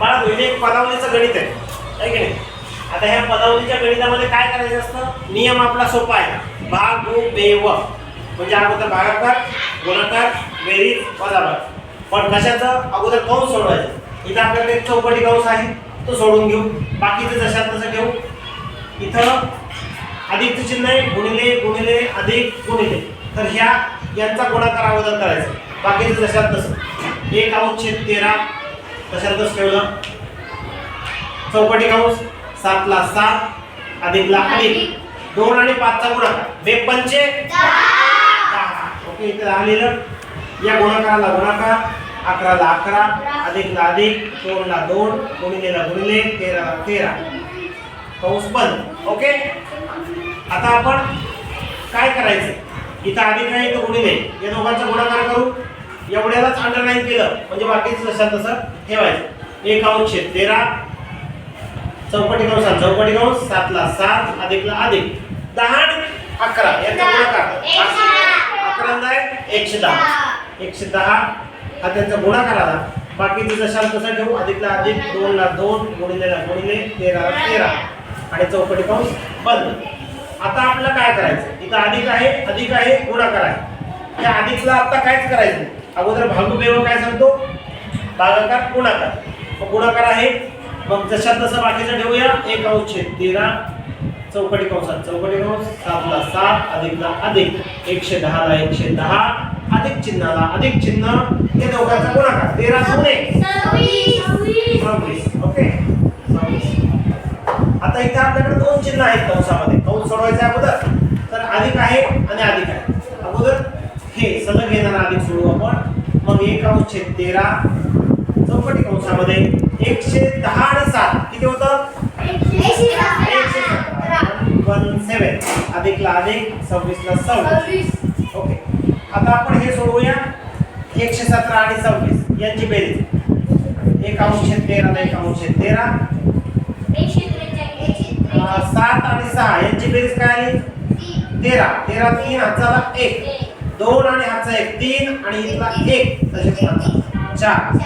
बाळा पहिले एक पदावलीचं गणित आहे. की नाही? आता ह्या पदावलीच्या गणितामध्ये काय करायचं असतं? नियम आपला सोपा आहे. भाग गु बे व म्हणजे अगोदर भागाकार गुणाकार बेरीज पदाभाग पण कशाचं? अगोदर कौन सोडवायचं. इथं आपल्याकडे एक चौकटी कौश आहे. तो सोडून घेऊ. बाकीचं जशात तसं घेऊ. इथं अधिकचं चिन्ह आहे. गुणिले गुणिले अधिक गुणिले. तर ह्या यांचा गुणाकार अगोदर करायचा. बाकीचं जशात तसं. एक अवच्छेद तेरा तशातच ठेवलं? चौकटी कंस सातला सात अधिकला अधिक. दोन आणि पाचचा गुणाकार. बे पंचे ओके इथे लिहिलं या गुणाकाराला गुणाकार. अकराला अकरा अधिकला अधिक दोनला दोन गुणिलेला गुणिले तेराला तेरा. कंस बंद. ओके? आता आपण काय करायचं? इथं अधिक आहे इथं गुणिले. या दोघांचा गुणाकार करू. एवढ्यालाच अंडरलाईन केलं. म्हणजे बाकीचं जसं तसं ठेवायचं. एक अंश तेरा. चौकटी कंसात चौकटी कंस सातला सात अधिकला अधिक दहा अकरा. याचा गुणाकार अकरा एकशे दहा. एकशे दहा. हा त्यांचा गुणाकार आला. बाकीचं जशाला तसं ठेवू. अधिकला अधिक दोनला दोन गुणिलेला गुणिले तेराला तेरा. आणि चौकटी कंस बंद. आता आपल्याला काय करायचं? इथं अधिक आहे अधिक आहे गुणाकार आहे. त्या अधिकला आता कायच करायचं. अगोदर भागू बेव काय सांगतो? भागाकार गुणाकार. मग गुणाकार आहे मग जशा तसं बाकीचं ठेवूया एक अंश तेरा चौकटी कंसात. चौकटी कंस सातला सात अधिकला अधिक. एकशे दहाला एकशे दहा अधिक चिन्हाला अधिक चिन्ह. हे दोघांचा गुणाकार. तेरा गुणे सव्वीस. ओके? आता इथे आपल्याकडे दोन चिन्ह आहेत कंसामध्ये. कंस सोडवायचे अगोदर. तर अधिक आहे आणि अधिक आहे अगोदर हे सलग येणारा अधिक सोडवू आपण एक अनुच्छेद तेरा. चौकटी कंसामध्ये एकशे दहा आणि सात. किती होतं? एकशे वन सेवन अधिकला अधिक सव्वीसला सव्वीस. ओके. आता आपण हे सोडवूया. एकशे सतरा आणि सव्वीस. यांची बेरीज. एक अंश छेद तेरा एक अंश तेरा. सात आणि सहा. यांची बेरीज काय आली? तेरा. तेरा तीन हाताला एक. दोन आणि हातचा एक तीन आणि इथला एक तसेच चार.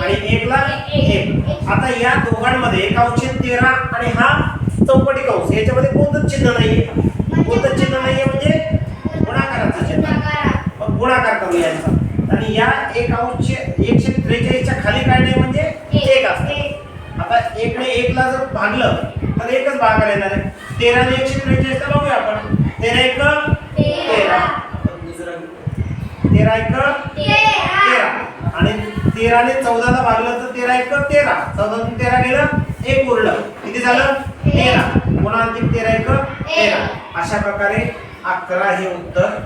आणि एकला एक. आता या दोघांमध्ये एक अंश तेरा आणि हा चौपटी कौश याच्यामध्ये कोणतंच चिन्ह नाहीये. कोणतंच चिन्ह नाहीये म्हणजे गुणाकाराचं चिन्ह. मग गुणाकार करू यांचा. आणि या एक अंश एकशे त्रेचाळीसच्या खाली काय नाही म्हणजे एक असतं. आता एकने एकला जर भागलं तर एकच भागायला येणार आहे. तेराने एकशे त्रेचाळीसला बघूया आपण. तेरा एक तेरा दुसरं तेरा एक तेरा. आणि तेराने चौदाला भागलं तर तेरा एक तेरा. चौदा तेरा गेलं एक उरलं. किती झालं? तेरा. पुन्हा आणखी तेरा एक तेरा. अशा प्रकारे अकरा हे उत्तर